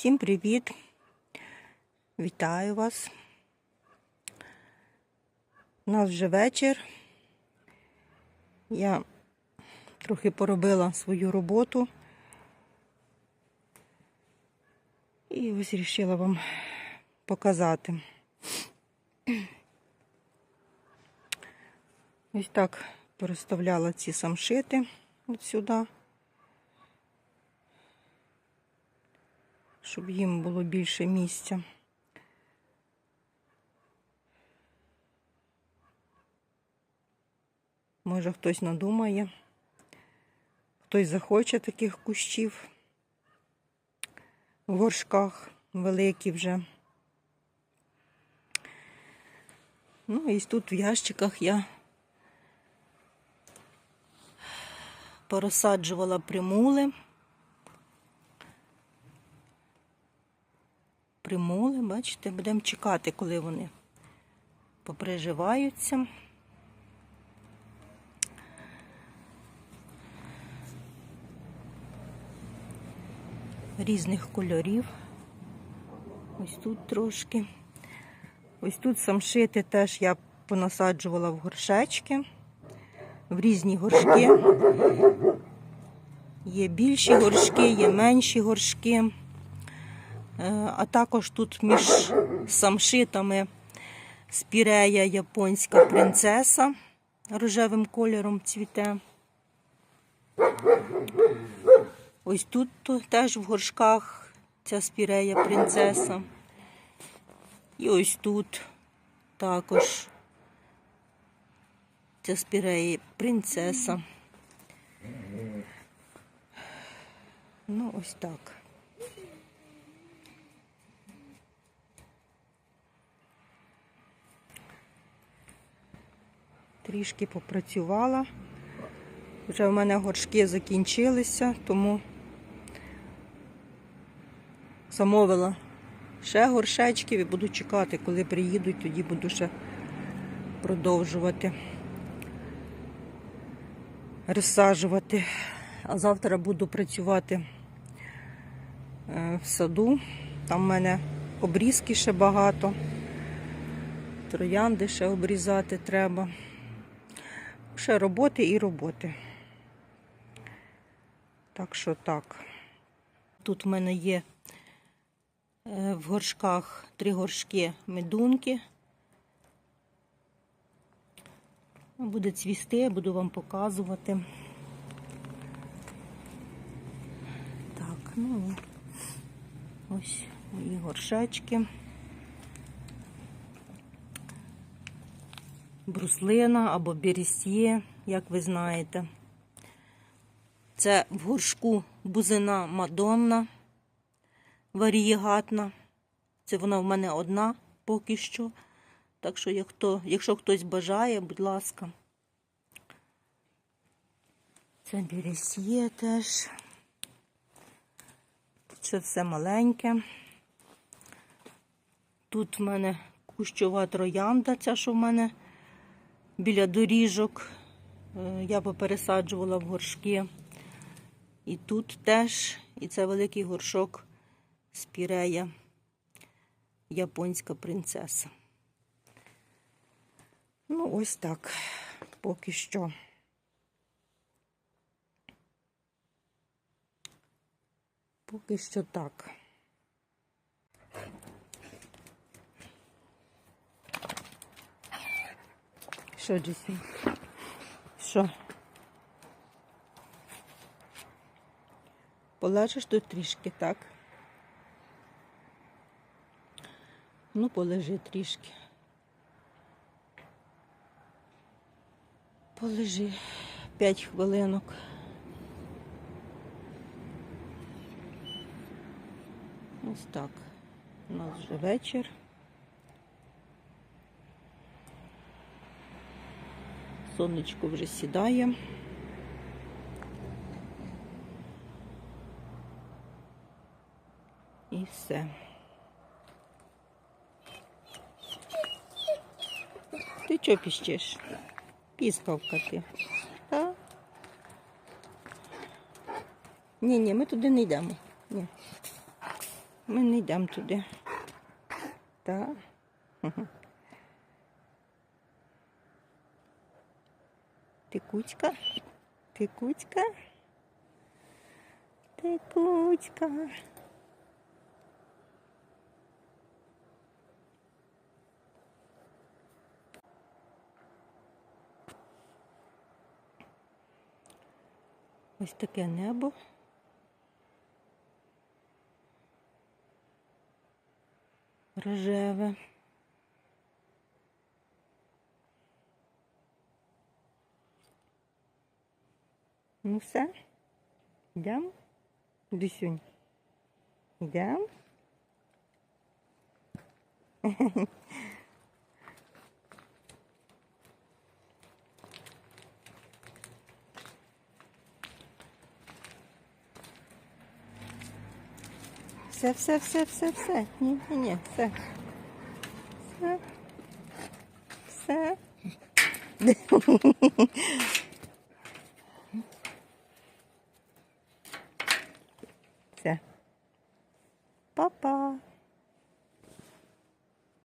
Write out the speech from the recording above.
Всім привіт! Вітаю вас. У нас вже вечір. Я трохи поробила свою роботу. І ось вирішила вам показати. Ось так переставляла ці самшити от сюди. Щоб їм було більше місця. Може хтось надумає, хтось захоче таких кущів в горшках великі вже. Ну і тут в ящиках я порозсаджувала примули. Примули, бачите, будемо чекати, коли вони поприживаються. Різних кольорів. Ось тут трошки. Ось тут самшити теж я понасаджувала в горшечки, в різні горшки. Є більші горшки, є менші горшки. Е, а також тут між самшитами спірея японська принцеса рожевим кольором цвіте. Ось тут теж в горшках ця спірея принцеса. І ось тут також ця спірея принцеса. Ну, ось так. Трішки попрацювала. Вже в мене горшки закінчилися, тому замовила ще горшечків і буду чекати, коли приїдуть, тоді буду ще продовжувати розсаджувати. А завтра буду працювати е, в саду. Там в мене обрізки ще багато. Троянди ще обрізати треба. Ще роботи і роботи. Так що так. Тут в мене є е, в горшках три горшки медунки. Буде цвісти, я буду вам показувати. Так, ну ось мої горшечки. Бруслина або бересьє, як ви знаєте. Це в горшку бузина Мадонна варієгатна. Це вона в мене одна поки що. Так що, якщо, якщо хтось бажає, будь ласка. Це бересьє теж. Ще все маленьке. Тут в мене кущова троянда, ця, що в мене біля доріжок. Е, я попересаджувала в горшки. І тут теж, і це великий горшок спірея, японська принцеса. Ну, ось так, поки що. Поки що так. Що, Джесі? Що? Полежиш тут трішки, так? Ну, полежи трішки. Полежи п'ять хвилинок. Ось так. У нас вже вечір. Сонечко вже сідає. І все. Ти чого піщиш? Піскавка ти. Так? Ні, ні, ми туди не йдемо. Ні. Ми не йдемо туди. Так. Мгм. Ти кучка? Ти кучка? Ти кучка. Ось таке небо. Рожеве. Ну все. Йдемо? Дисюнь. Йдемо? Все, все, все, все, все. Ні, ні, ні, все. Все. Все. Все. Па-па.